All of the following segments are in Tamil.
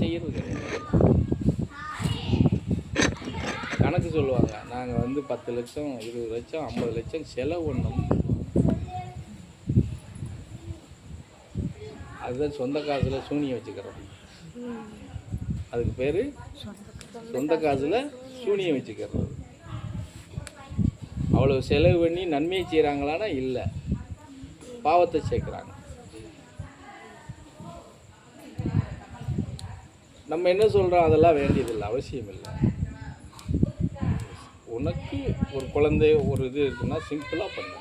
செய்கிறது செய்யறது கிடையாது. கணக்கு சொல்லுவாங்க நாங்கள் வந்து பத்து லட்சம் இருபது லட்சம் ஐம்பது லட்சம் செலவு பண்ணோம். அதுதான் சொந்த காசில் சூனியம் வச்சுக்கிறோம். அதுக்கு பேர் சொந்த காசில் சூனியம் வச்சுக்கிறது அவ்வளோ செலவு பண்ணி நன்மையை செய்கிறாங்களான்னா இல்லை. பாவத்தை சேர்க்குறாங்க. நம்ம என்ன சொல்கிறோம் அதெல்லாம் வேண்டியதில்லை. அவசியம் இல்லை உனக்கு ஒரு குழந்தை ஒரு இது இருக்குன்னா சிம்பிளாக பண்ணு.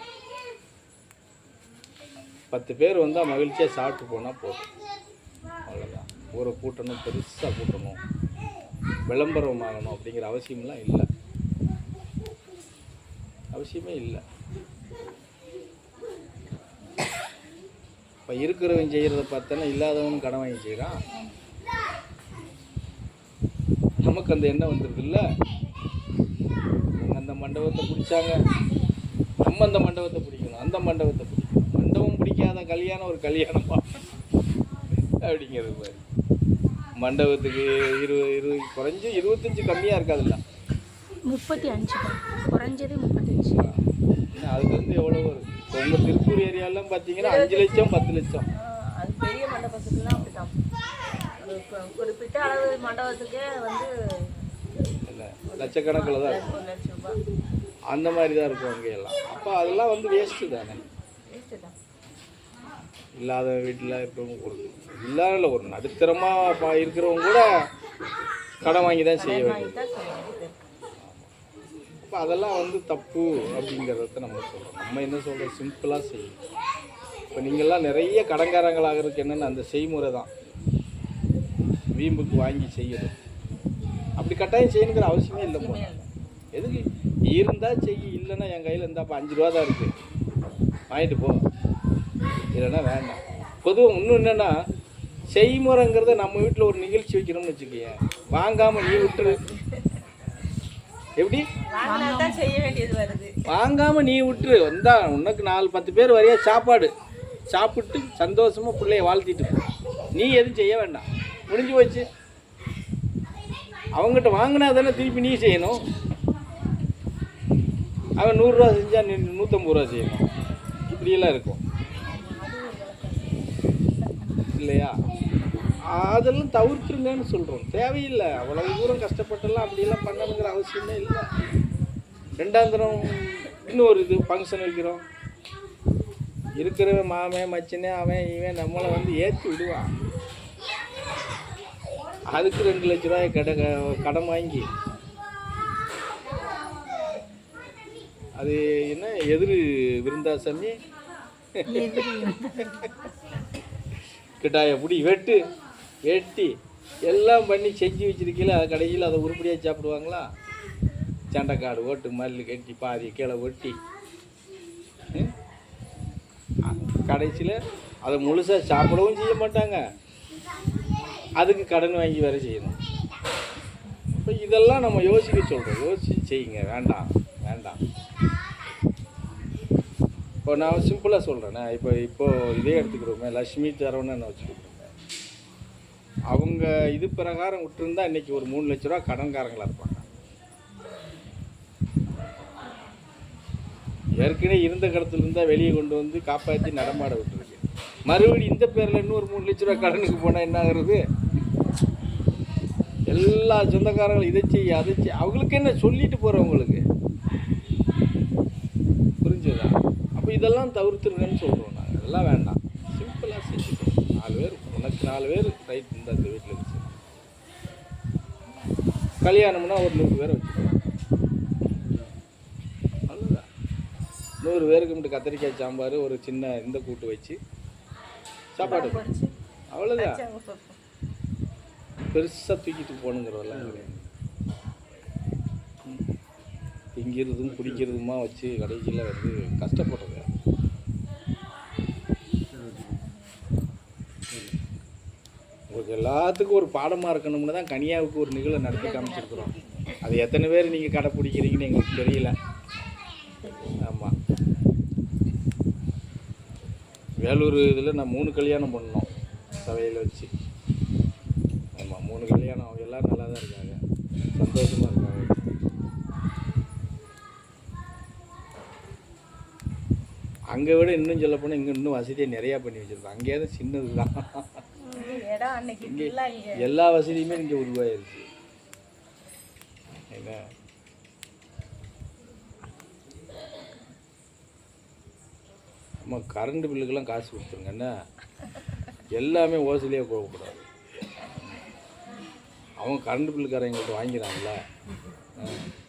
பத்து பேர் வந்தால் மகிழ்ச்சியாக சாப்பிட்டு போனால் போதும். அவ்வளோதான் ஊரை கூட்டணும் பெருசாக கூட்டணும். விளம்பரம் ஆகணும் அப்படிங்கிற அவசியம்லாம் இல்லை. அவசியமே இல்லை. இப்போ இருக்கிறவன் செய்கிறத பார்த்தோன்னா இல்லாதவனும் கடன் வாங்கி செய்கிறான் நமக்கு அந்த எண்ணம் வந்துருக்குல்ல? அந்த மண்டபத்தை பிடிச்சாங்க. நம்ம அந்த மண்டபத்தை பிடிக்கணும். அந்த மண்டபத்தை பிடிக்கணும். மண்டபம் பிடிக்காத கல்யாணம் ஒரு கல்யாணமா? அப்படிங்கிறது மாதிரி. மண்டபத்துக்கு இருபது இருபது குறைஞ்சு இருபத்தஞ்சி கம்மியாக இருக்காதுல்ல முப்பத்தி அஞ்சு. குறைஞ்சது முப்பத்தஞ்சு இன்னும் அதுக்கு வந்து எவ்வளோ வரும்? இப்போ உங்கள் திருப்பூர் ஏரியாலாம் பார்த்தீங்கன்னா அஞ்சு லட்சம் பத்து லட்சம். அது பெரிய மண்டபத்துக்குலாம் ஒரு கு- குறிப்பிட்ட அளவு மண்டபத்துக்கே வந்து இல்லை லட்சக்கணக்கில் தான் இருக்கும். அந்த மாதிரி தான் இருக்கும் அங்கேயெல்லாம். அப்போ அதெல்லாம் வந்து வேஸ்ட்டு தானே? இல்லாத வீட்டில் இருக்கிறவங்க கொடுக்கணும் இல்லாத ஒரு நடுத்தரமாக இருக்கிறவங்க கூட கடன் வாங்கி தான் செய்ய செய்யணும் அப்போ அதெல்லாம் வந்து தப்பு அப்படிங்கிறத நம்ம சொல்கிறோம் நம்ம என்ன சொல்கிறோம் சிம்பிளாக செய்யணும். இப்போ நீங்கள்லாம் நிறைய கடன்காரங்களாகிறதுக்கு என்னென்ன அந்த செய்முறை தான். வீம்புக்கு வாங்கி செய்யணும். அப்படி கட்டாயம் செய்யணுங்கிற அவசியமே இல்லை போல. எதுக்கு? இருந்தால் செய் இல்லைன்னா என் கையில் இருந்தால் அப்போ அஞ்சு ரூபா தான் இருக்குது வாங்கிட்டு போ. இல்லைன்னா வேண்டாம். பொதுவாக இன்னும் என்னென்னா செய்முறைங்கிறத நம்ம வீட்டில் ஒரு நிகழ்ச்சி வைக்கிறோம்னு வச்சுக்கோயேன். வாங்காமல் நீ விட்டுரு. எப்படி? வாங்காமல் நீ விட்டுரு. வந்தா உனக்கு நாலு பத்து பேர் வரையா சாப்பாடு. சாப்பிட்டு சந்தோஷமாக பிள்ளைய வாழ்த்திட்டு போ. நீ எதுவும் செய்ய வேண்டாம். முடிஞ்சு போச்சு. அவங்ககிட்ட வாங்கினா தானே திருப்பி நீ செய்யணும். அவன் நூறுரூவா செஞ்சால் நீ நூற்றம்பது ரூபா செய்யணும். இப்படியெல்லாம் இருக்கும். இல்லையா? அதெல்லாம் தவிர்த்துருங்கன்னு சொல்கிறோம் தேவையில்லை. அவ்வளவு தூரம் கஷ்டப்பட்டெல்லாம் அப்படியெல்லாம் பண்ணணுங்கிற அவசியமே இல்லை. ரெண்டாம் தரம் இன்னொரு இது ஃபங்க்ஷன் வைக்கிறோம். இருக்கிறவன் மாமன் மச்சனே அவன் இவன் நம்மளை வந்து ஏற்றி விடுவான். அதுக்கு ரெண்டு லட்ச ரூபாய் கடை கடன் வாங்கி. அது என்ன? எதிர் விருந்தாசாமி கிட்டாய புடி வெட்டு வெட்டி எல்லாம் பண்ணி செஞ்சு வச்சிருக்கீல அது கடைசியில் அதை உருப்படியாக சாப்பிடுவாங்களா? சண்டைக்காடு ஓட்டு மல்லு கட்டி பாதி கீழே ஒட்டி. கடைசியில் அதை முழுசாக சாப்பிடவும் செய்ய மாட்டாங்க. அதுக்கு கடன் வாங்கி வேறு செய்யணும். இப்போ இதெல்லாம் நம்ம யோசிக்க சொல்கிறோம் யோசிச்சு செய்யுங்க. வேண்டாம். வேண்டாம். இப்போ நான் சிம்பிளாக சொல்கிறேனே இப்போ இப்போ இதே எடுத்துக்கிறோமே. லக்ஷ்மி தரவன்னு வச்சுக்கிட்டோமே. அவங்க இது பிரகாரம் விட்டுருந்தா இன்றைக்கி ஒரு மூணு லட்ச ரூபா கடன்காரங்களாக இருப்பாங்க. ஏற்கனவே இருந்த கடத்துலேருந்தால் வெளியே கொண்டு வந்து காப்பாற்றி நடமாட விட்டுருக்கு. மறுபடியும் இந்த பேரில் இன்னொரு மூணு லட்ச ரூபா கடனுக்கு போனால் என்ன ஆகுறது? எல்லா சொந்தக்காரங்களும் இதை செய்ய அதை செய்ய. அவங்களுக்கு என்ன சொல்லிட்டு போகிறவங்களுக்கு புரிஞ்சுதா? அப்போ இதெல்லாம் தவிர்த்துருங்கன்னு சொல்கிறோம் நாங்கள் இதெல்லாம் வேண்டாம். சிம்பிளாக செஞ்சுக்கணும் நாலு பேர் உனக்கு நாலு பேர் ரைட் இந்த அந்த வீட்டில் வச்சு கல்யாணம்னா ஒரு நூறு பேரை வச்சுக்கலாம். அவ்வளோதான் நூறு பேருக்கு மட்டும் கத்திரிக்காய் சாம்பார் ஒரு சின்ன இந்த கூட்டு வச்சு சாப்பாடு. அவ்வளோதான். பெருசாக தூக்கிட்டு போகணுங்கிறதெல்லாம் கிடையாது திங்கிறதும் குடிக்கிறதுமா வச்சு கடைசியில் வந்து கஷ்டப்படுறது உங்களுக்கு எல்லாத்துக்கும் ஒரு பாடமாக இருக்கணும்னு தான் கனியாவுக்கு ஒரு நிகழ்வு நடத்தி காமிச்சிருக்கிறோம். அது எத்தனை பேர் நீங்கள் கடைப்பிடிக்கிறீங்கன்னு எங்களுக்கு தெரியல. ஆமாம் வேலூர் இதில் நான் மூணு கல்யாணம் பண்ணோம் சபையில் வச்சு ஆமாம் மூணு தான் இருக்காங்க சந்தோஷமாக இருக்காங்க அங்கே விட இன்னும் சொல்ல போனால் இங்கே இன்னும் வசதியை நிறையா பண்ணி வச்சுருக்கோம். அங்கேயே தான் சின்னது தான் இங்கே எல்லா வசதியுமே இங்கே உருவாயிருச்சு. என்ன? நம்ம கரண்ட் பில்லுக்கெல்லாம் காசு கொடுத்துருங்க என்ன? எல்லாமே ஓசிலேயே போகக்கூடாது. அவங்க கரண்ட் பில்லுக்காரங்கள்ட்ட எங்கள்கிட்ட